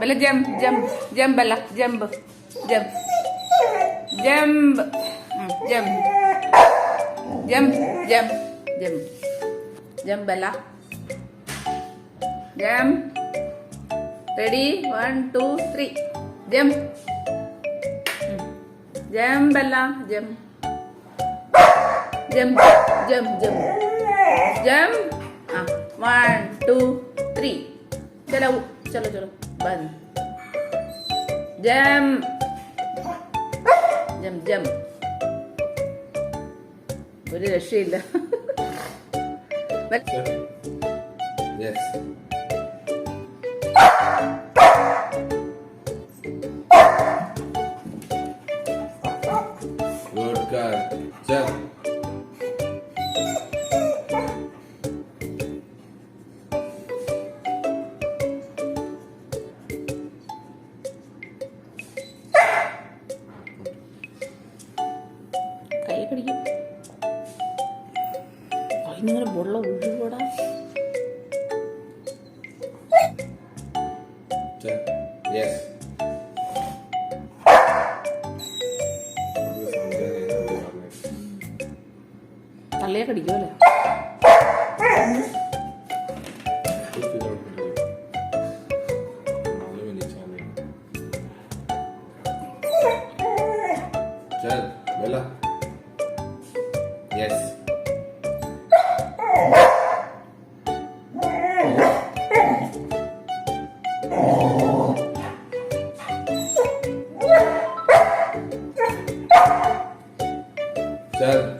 ਪਹਿਲਾਂ jump jump jump blah jump jump jump jump jump jump jump jump blah ready? One two three. Jump jump bella jump jump jump jump jump ah one two three. चलो चलो ban. Jam. Jam jam. بدينا الشيء ده yes. Good girl. jam. പിടിക്കും അതിനിങ്ങനെ വെള്ളം ഒഴുകൂടാ Yes. തള്ളയെ കടിക്കുമല്ലേ Jen, vela. Yes. Sir,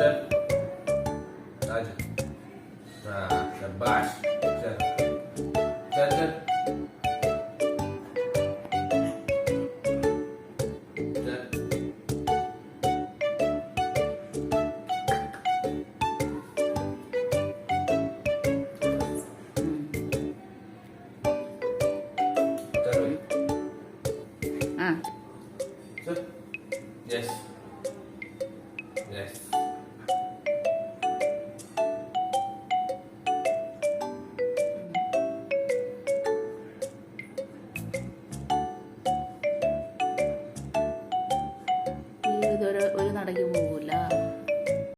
set. Aja. Nah bebas set. Set set. Ah. Yes. lagi